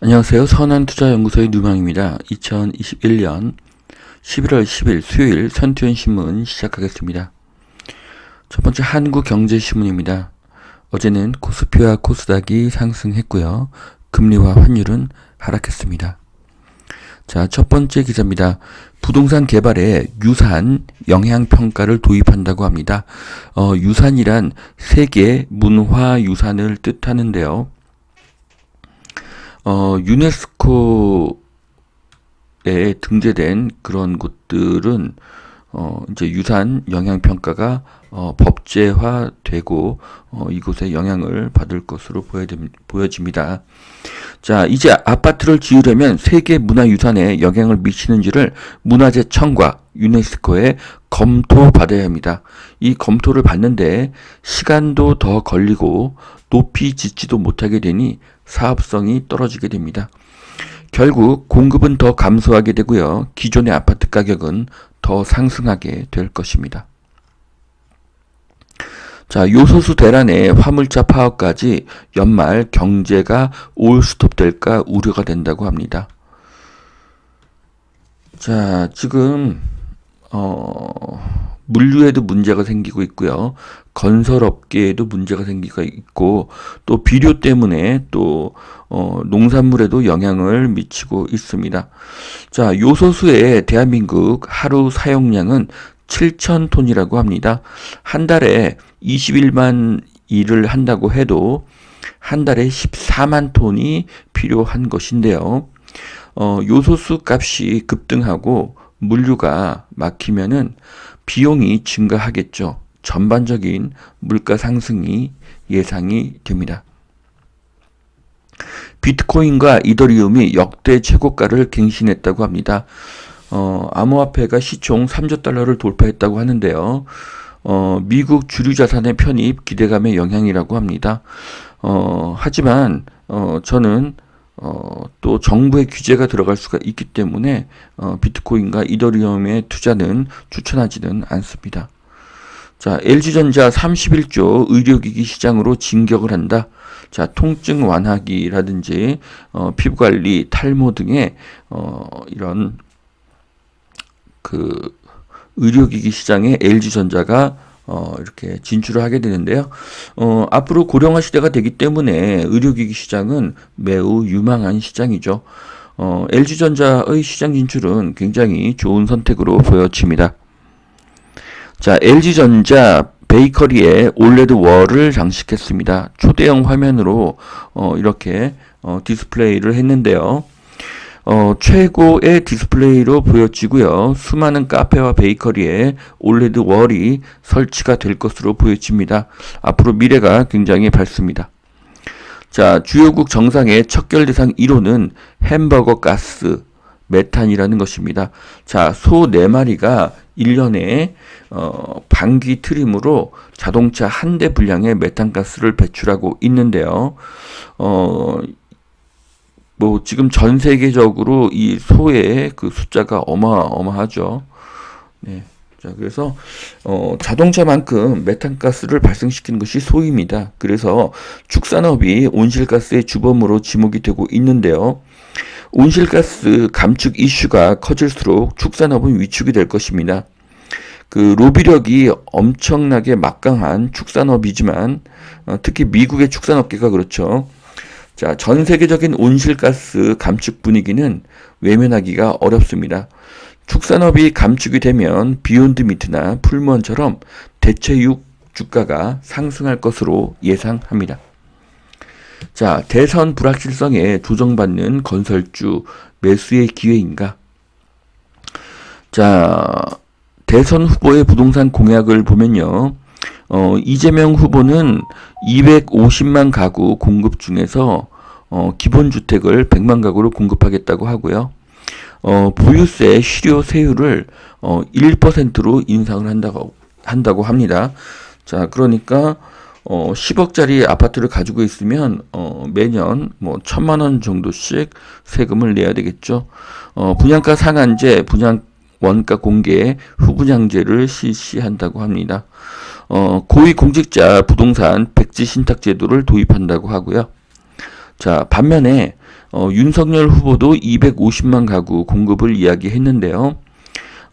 안녕하세요. 선한투자연구소의 누망입니다. 2021년 11월 10일 수요일 선투연 신문 시작하겠습니다. 첫 번째 한국경제신문입니다. 어제는 코스피와 코스닥이 상승했고요. 금리와 환율은 하락했습니다. 자, 첫 번째 기사입니다. 부동산 개발에 유산 영향평가를 도입한다고 합니다. 어, 유산이란 세계 문화 유산을 뜻하는데요. 어, 유네스코에 등재된 그런 곳들은 어, 이제 유산 영향 평가가 어, 법제화되고 어, 이곳에 영향을 받을 것으로 보여집니다. 자, 이제 아파트를 지으려면 세계 문화유산에 영향을 미치는지를 문화재청과 유네스코에 검토받아야 합니다. 이 검토를 받는데 시간도 더 걸리고 높이 짓지도 못하게 되니 사업성이 떨어지게 됩니다. 결국 공급은 더 감소하게 되고요. 기존의 아파트 가격은 더 상승하게 될 것입니다. 자, 요소수 대란의 화물차 파업까지 연말 경제가 올스톱 될까 우려가 된다고 합니다. 자, 지금 어 물류에도 문제가 생기고 있고요. 건설업계에도 문제가 생기고 있고 또 비료 때문에 또 어, 농산물에도 영향을 미치고 있습니다. 자, 요소수의 대한민국 하루 사용량은 7천 톤이라고 합니다. 한 달에 21만 일을 한다고 해도 한 달에 14만 톤이 필요한 것인데요. 어, 요소수 값이 급등하고 물류가 막히면은 비용이 증가하겠죠. 전반적인 물가 상승이 예상이 됩니다. 비트코인과 이더리움이 역대 최고가를 갱신했다고 합니다. 어, 암호화폐가 시총 3조 달러를 돌파했다고 하는데요. 어, 미국 주류 자산의 편입 기대감의 영향이라고 합니다. 어, 하지만 어, 저는 어, 또 정부의 규제가 들어갈 수가 있기 때문에 어, 비트코인과 이더리움의 투자는 추천하지는 않습니다. 자, LG전자 31조 의료기기 시장으로 진격을 한다. 자, 통증 완화기라든지 어, 피부 관리, 탈모 등의 어, 이런 그 의료기기 시장에 LG전자가 어, 이렇게 진출을 하게 되는데요. 어, 앞으로 고령화 시대가 되기 때문에 의료기기 시장은 매우 유망한 시장이죠. 어, LG전자의 시장 진출은 굉장히 좋은 선택으로 보여집니다. 자, LG전자 베이커리에 올레드 월을 장식했습니다. 초대형 화면으로 어, 이렇게 어, 디스플레이를 했는데요. 어, 최고의 디스플레이로 보여지고요. 수많은 카페와 베이커리에 올레드 월이 설치가 될 것으로 보여집니다. 앞으로 미래가 굉장히 밝습니다. 자, 주요국 정상의 척결 대상 1호는 햄버거 가스, 메탄이라는 것입니다. 자, 소 4마리가 1년에 어, 반기 트림으로 자동차 한 대 분량의 메탄가스를 배출하고 있는데요. 어, 뭐 지금 전 세계적으로 이 소의 그 숫자가 어마어마하죠. 네. 자, 그래서 어 자동차만큼 메탄가스를 발생시키는 것이 소입니다. 그래서 축산업이 온실가스의 주범으로 지목이 되고 있는데요. 온실가스 감축 이슈가 커질수록 축산업은 위축이 될 것입니다. 그 로비력이 엄청나게 막강한 축산업이지만 어, 특히 미국의 축산업계가 그렇죠. 자, 전 세계적인 온실가스 감축 분위기는 외면하기가 어렵습니다. 축산업이 감축이 되면 비욘드 미트나 풀무원처럼 대체육 주가가 상승할 것으로 예상합니다. 자, 대선 불확실성에 조정받는 건설주 매수의 기회인가? 자, 대선 후보의 부동산 공약을 보면요. 어, 이재명 후보는 250만 가구 공급 중에서 어, 기본주택을 100만 가구를 공급하겠다고 하고요. 어, 보유세 실효 세율을 어, 1%로 인상을 한다고 한다고 합니다. 자, 그러니까 어, 10억짜리 아파트를 가지고 있으면 어, 매년 뭐 천만 원 정도씩 세금을 내야 되겠죠. 어, 분양가 상한제, 분양 원가 공개, 후분양제를 실시한다고 합니다. 어, 고위공직자 부동산 백지 신탁 제도를 도입한다고 하고요. 자, 반면에 어, 윤석열 후보도 250만 가구 공급을 이야기했는데요.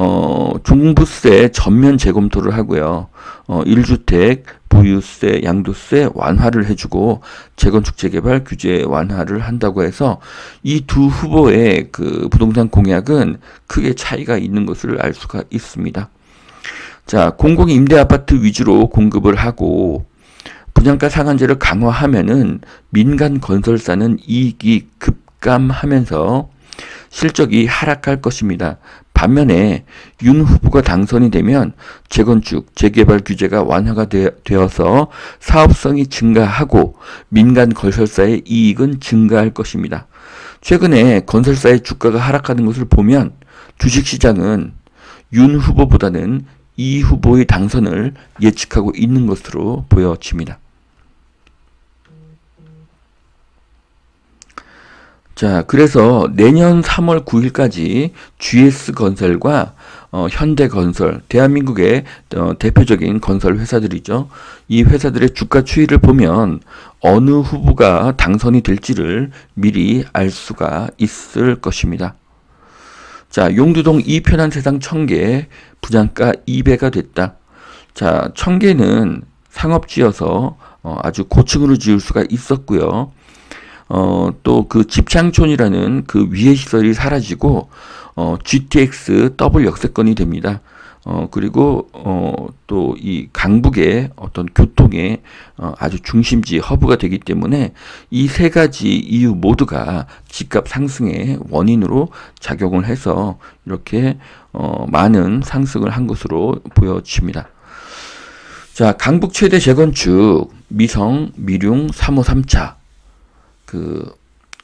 어, 종부세 전면 재검토를 하고요. 어, 1주택, 보유세, 양도세 완화를 해주고 재건축 재개발 규제 완화를 한다고 해서 이 두 후보의 그 부동산 공약은 크게 차이가 있는 것을 알 수가 있습니다. 자, 공공 임대 아파트 위주로 공급을 하고 분양가 상한제를 강화하면은 민간 건설사는 이익이 급감하면서 실적이 하락할 것입니다. 반면에 윤 후보가 당선이 되면 재건축, 재개발 규제가 완화가 되, 어서 사업성이 증가하고 민간 건설사의 이익은 증가할 것입니다. 최근에 건설사의 주가가 하락하는 것을 보면 주식시장은 윤 후보보다는 이 후보의 당선을 예측하고 있는 것으로 보여집니다. 자, 그래서 내년 3월 9일까지 GS건설과 어, 현대건설, 대한민국의 어, 대표적인 건설 회사들이죠. 이 회사들의 주가 추이를 보면 어느 후보가 당선이 될지를 미리 알 수가 있을 것입니다. 자, 용두동 이 편한 세상 청계 분양가 2배가 됐다. 자, 청계는 상업지여서 어, 아주 고층으로 지을 수가 있었고요. 어, 또 그 집창촌이라는 그 위해 시설이 사라지고 어, GTX 더블 역세권이 됩니다. 어, 그리고 어, 또 이 강북의 어떤 교통의 어, 아주 중심지 허브가 되기 때문에 이 세 가지 이유 모두가 집값 상승의 원인으로 작용을 해서 이렇게 어, 많은 상승을 한 것으로 보여집니다. 자, 강북 최대 재건축 미성 미룡 3호 3차 그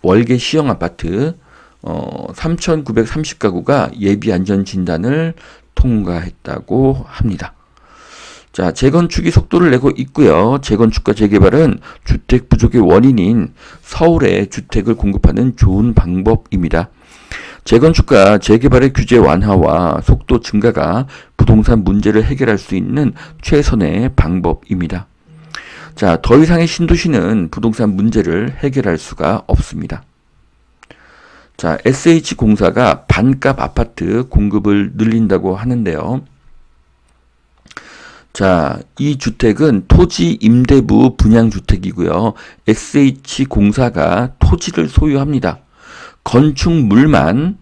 월계 시형 아파트 어 3,930가구가 예비 안전 진단을 통과했다고 합니다. 자, 재건축이 속도를 내고 있고요. 재건축과 재개발은 주택 부족의 원인인 서울에 주택을 공급하는 좋은 방법입니다. 재건축과 재개발의 규제 완화와 속도 증가가 부동산 문제를 해결할 수 있는 최선의 방법입니다. 자, 더 이상의 신도시는 부동산 문제를 해결할 수가 없습니다. 자, SH공사가 반값 아파트 공급을 늘린다고 하는데요. 자, 이 주택은 토지 임대부 분양 주택이고요. SH공사가 토지를 소유합니다. 건축물만,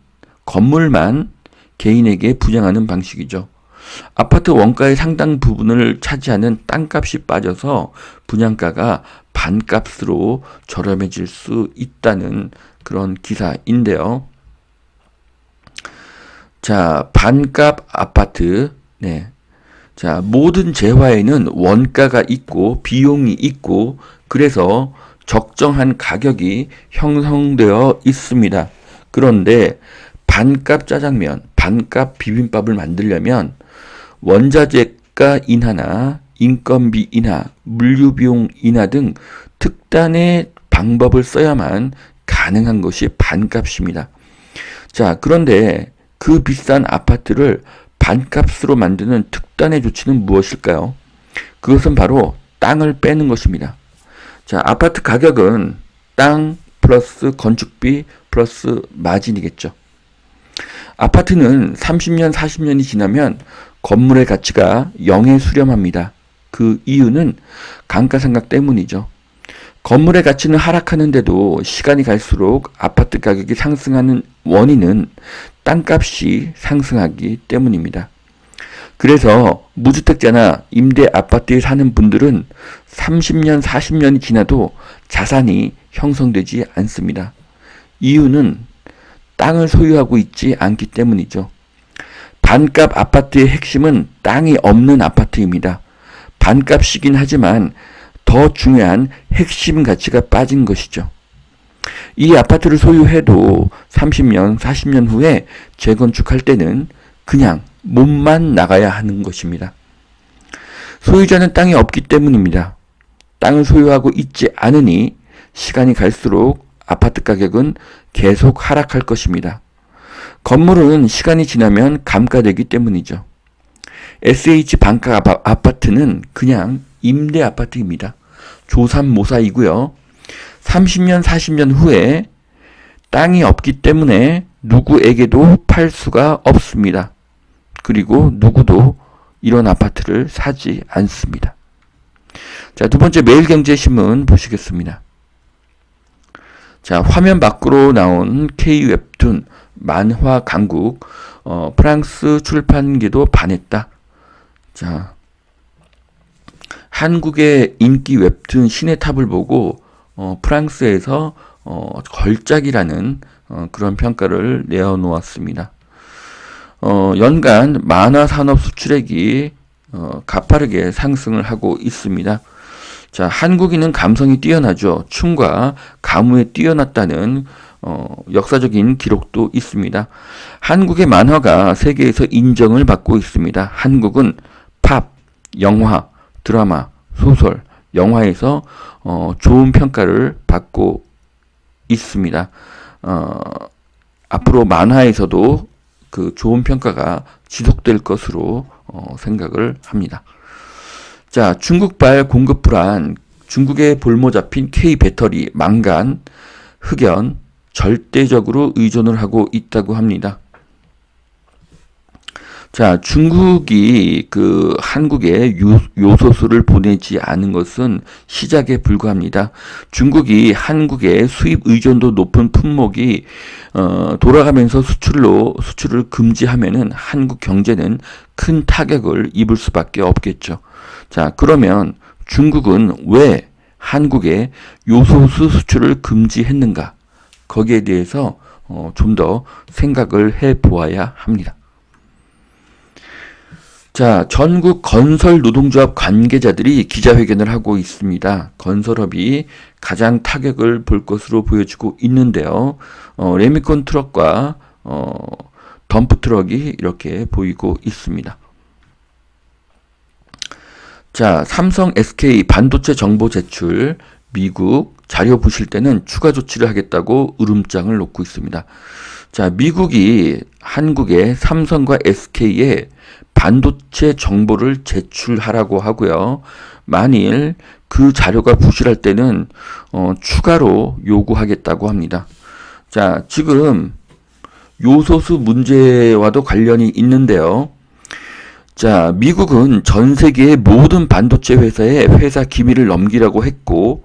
건물만 개인에게 분양하는 방식이죠. 아파트 원가의 상당 부분을 차지하는 땅값이 빠져서 분양가가 반값으로 저렴해질 수 있다는 그런 기사인데요. 자, 반값 아파트. 네. 자, 모든 재화에는 원가가 있고 비용이 있고 그래서 적정한 가격이 형성되어 있습니다. 그런데 반값 짜장면, 반값 비빔밥을 만들려면 원자재가 인하나 인건비 인하, 물류 비용 인하 등 특단의 방법을 써야만 가능한 것이 반값입니다. 자, 그런데 그 비싼 아파트를 반값으로 만드는 특단의 조치는 무엇일까요? 그것은 바로 땅을 빼는 것입니다. 자, 아파트 가격은 땅 플러스 건축비 플러스 마진이겠죠. 아파트는 30년, 40년이 지나면 건물의 가치가 0에 수렴합니다. 그 이유는 감가상각 때문이죠. 건물의 가치는 하락하는데도 시간이 갈수록 아파트 가격이 상승하는 원인은 땅값이 상승하기 때문입니다. 그래서 무주택자나 임대 아파트에 사는 분들은 30년, 40년이 지나도 자산이 형성되지 않습니다. 이유는 땅을 소유하고 있지 않기 때문이죠. 반값 아파트의 핵심은 땅이 없는 아파트입니다. 반값이긴 하지만 더 중요한 핵심 가치가 빠진 것이죠. 이 아파트를 소유해도 30년, 40년 후에 재건축할 때는 그냥 몸만 나가야 하는 것입니다. 소유자는 땅이 없기 때문입니다. 땅을 소유하고 있지 않으니 시간이 갈수록 아파트 가격은 계속 하락할 것입니다. 건물은 시간이 지나면 감가되기 때문이죠. SH 반가 아파트는 그냥 임대 아파트입니다. 조삼모사이고요. 30년, 40년 후에 땅이 없기 때문에 누구에게도 팔 수가 없습니다. 그리고 누구도 이런 아파트를 사지 않습니다. 자, 두 번째 매일경제신문 보시겠습니다. 자, 화면 밖으로 나온 K 웹 툰 만화 강국 어, 프랑스 출판계도 반했다. 자, 한국의 인기 웹툰 신의 탑을 보고 어, 프랑스에서 어, 걸작이라는 어, 그런 평가를 내어놓았습니다. 어, 연간 만화 산업 수출액이 어, 가파르게 상승을 하고 있습니다. 자, 한국인은 감성이 뛰어나죠. 춤과 가무에 뛰어났다는 어, 역사적인 기록도 있습니다. 한국의 만화가 세계에서 인정을 받고 있습니다. 한국은 팝, 영화, 드라마, 소설, 영화에서 어, 좋은 평가를 받고 있습니다. 어, 앞으로 만화에서도 그 좋은 평가가 지속될 것으로 어, 생각을 합니다. 자, 중국발 공급 불안, 중국에 볼모 잡힌 K 배터리, 망간, 흑연 절대적으로 의존을 하고 있다고 합니다. 자, 중국이 그 한국에 요, 요소수를 보내지 않은 것은 시작에 불과합니다. 중국이 한국의 수입 의존도 높은 품목이 어, 돌아가면서 수출로 수출을 금지하면은 한국 경제는 큰 타격을 입을 수밖에 없겠죠. 자, 그러면 중국은 왜 한국의 요소수 수출을 금지했는가? 거기에 대해서 어, 좀 더 생각을 해 보아야 합니다. 자, 전국 건설 노동조합 관계자들이 기자회견을 하고 있습니다. 건설업이 가장 타격을 볼 것으로 보여지고 있는데요. 어, 레미콘 트럭과 어, 덤프 트럭이 이렇게 보이고 있습니다. 자, 삼성 SK 반도체 정보 제출 미국 자료 보실 때는 추가 조치를 하겠다고 으름장을 놓고 있습니다. 자, 미국이 한국의 삼성과 SK에 반도체 정보를 제출하라고 하고요. 만일 그 자료가 부실할 때는 어, 추가로 요구하겠다고 합니다. 자, 지금 요소수 문제와도 관련이 있는데요. 자, 미국은 전 세계의 모든 반도체 회사에 회사 기밀을 넘기라고 했고,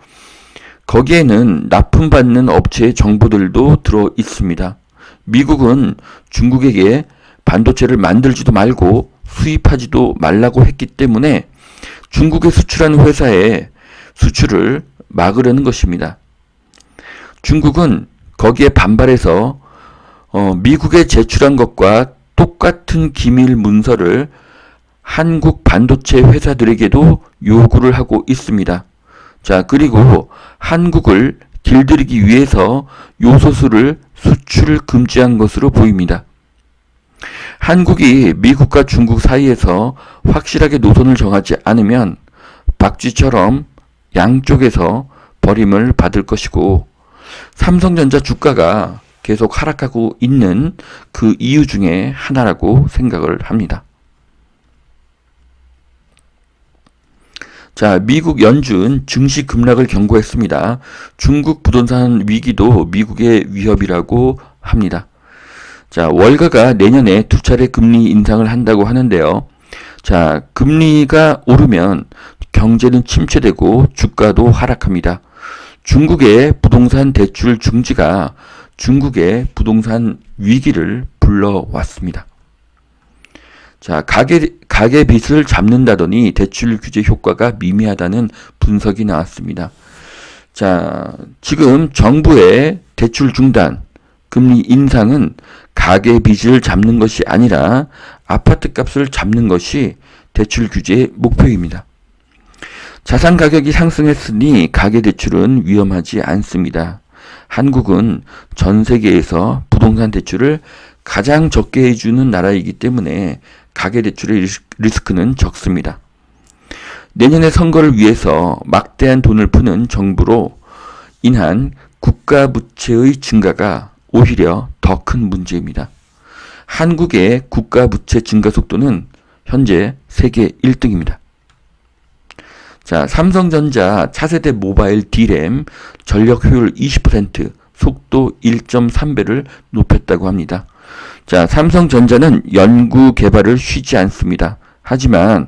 거기에는 납품받는 업체의 정보들도 들어 있습니다. 미국은 중국에게 반도체를 만들지도 말고 수입하지도 말라고 했기 때문에 중국에 수출하는 회사의 수출을 막으려는 것입니다. 중국은 거기에 반발해서 어, 미국에 제출한 것과 똑같은 기밀 문서를 한국 반도체 회사들에게도 요구를 하고 있습니다. 자, 그리고 한국을 길들이기 위해서 요소수를 수출을 금지한 것으로 보입니다. 한국이 미국과 중국 사이에서 확실하게 노선을 정하지 않으면 박쥐처럼 양쪽에서 버림을 받을 것이고 삼성전자 주가가 계속 하락하고 있는 그 이유 중에 하나라고 생각을 합니다. 자, 미국 연준 증시 급락을 경고했습니다. 중국 부동산 위기도 미국의 위협이라고 합니다. 자, 월가가 내년에 두 차례 금리 인상을 한다고 하는데요. 자, 금리가 오르면 경제는 침체되고 주가도 하락합니다. 중국의 부동산 대출 중지가 중국의 부동산 위기를 불러왔습니다. 자, 가계, 가계 빚을 잡는다더니 대출 규제 효과가 미미하다는 분석이 나왔습니다. 자, 지금 정부의 대출 중단, 금리 인상은 가계 빚을 잡는 것이 아니라 아파트 값을 잡는 것이 대출 규제의 목표입니다. 자산 가격이 상승했으니 가계 대출은 위험하지 않습니다. 한국은 전 세계에서 부동산 대출을 가장 적게 해주는 나라이기 때문에 가계 대출의 리스크는 적습니다. 내년의 선거를 위해서 막대한 돈을 푸는 정부로 인한 국가 부채의 증가가 오히려 더 큰 문제입니다. 한국의 국가 부채 증가 속도는 현재 세계 1등입니다. 자, 삼성전자 차세대 모바일 D램 전력 효율 20%, 속도 1.3배를 높였다고 합니다. 자, 삼성전자는 연구 개발을 쉬지 않습니다. 하지만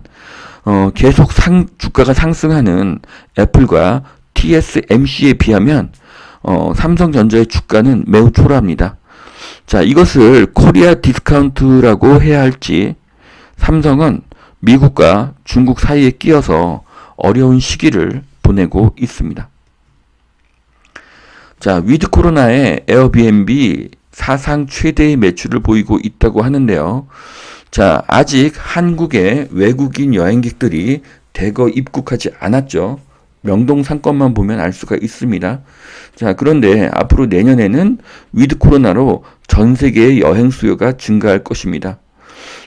어, 계속 상, 주가가 상승하는 애플과 TSMC에 비하면 어, 삼성전자의 주가는 매우 초라합니다. 자, 이것을 코리아 디스카운트라고 해야 할지 삼성은 미국과 중국 사이에 끼어서 어려운 시기를 보내고 있습니다. 자, 위드 코로나에 에어비앤비 사상 최대의 매출을 보이고 있다고 하는데요. 자, 아직 한국에 외국인 여행객들이 대거 입국하지 않았죠. 명동 상권만 보면 알 수가 있습니다. 자, 그런데 앞으로 내년에는 위드 코로나로 전 세계의 여행 수요가 증가할 것입니다.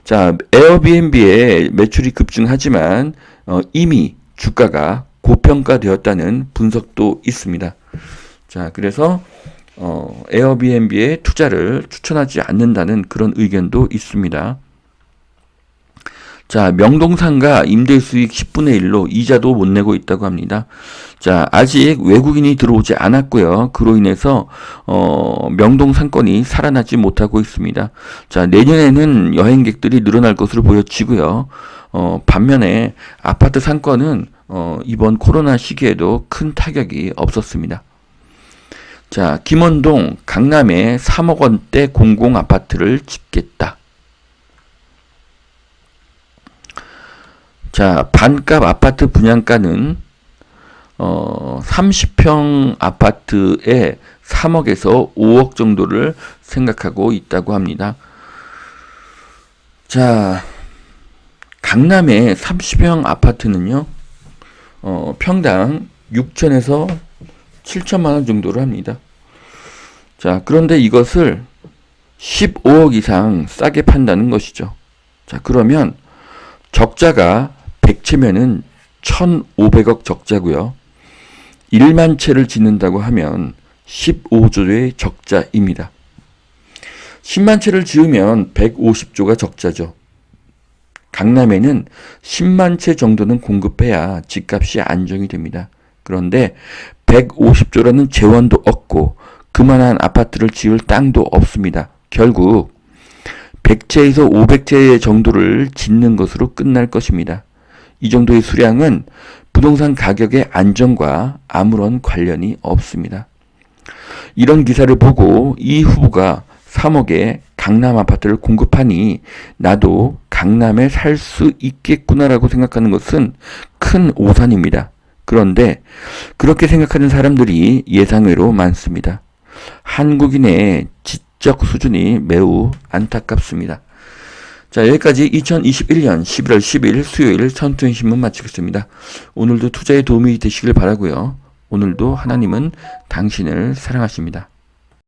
자, 에어비앤비의 매출이 급증하지만 어, 이미 주가가 고평가되었다는 분석도 있습니다. 자, 그래서 어, 에어비앤비에 투자를 추천하지 않는다는 그런 의견도 있습니다. 자, 명동상가 임대 수익 10분의 1로 이자도 못 내고 있다고 합니다. 자, 아직 외국인이 들어오지 않았고요. 그로 인해서 어, 명동 상권이 살아나지 못하고 있습니다. 자, 내년에는 여행객들이 늘어날 것으로 보여지고요. 어, 반면에 아파트 상권은 어, 이번 코로나 시기에도 큰 타격이 없었습니다. 자, 김원동 강남에 3억 원대 공공 아파트를 짓겠다. 자, 반값 아파트 분양가는 어, 30평 아파트에 3억에서 5억 정도를 생각하고 있다고 합니다. 자, 강남의 30평 아파트는요, 어, 평당 6천에서 7천만 원 정도를 합니다. 자, 그런데 이것을 15억 이상 싸게 판다는 것이죠. 자, 그러면 적자가 100채면은 1,500억 적자고요. 1만 채를 짓는다고 하면 15조의 적자입니다. 10만 채를 지으면 150조가 적자죠. 강남에는 10만 채 정도는 공급해야 집값이 안정이 됩니다. 그런데 150조라는 재원도 없고 그만한 아파트를 지을 땅도 없습니다. 결국 100채에서 500채 정도를 짓는 것으로 끝날 것입니다. 이 정도의 수량은 부동산 가격의 안정과 아무런 관련이 없습니다. 이런 기사를 보고 이 후보가 3억에 강남 아파트를 공급하니 나도 강남에 살 수 있겠구나라고 생각하는 것은 큰 오산입니다. 그런데 그렇게 생각하는 사람들이 예상외로 많습니다. 한국인의 지적 수준이 매우 안타깝습니다. 자, 여기까지 2021년 11월 10일 수요일 천투행신문 마치겠습니다. 오늘도 투자에 도움이 되시길 바라고요. 오늘도 하나님은 당신을 사랑하십니다.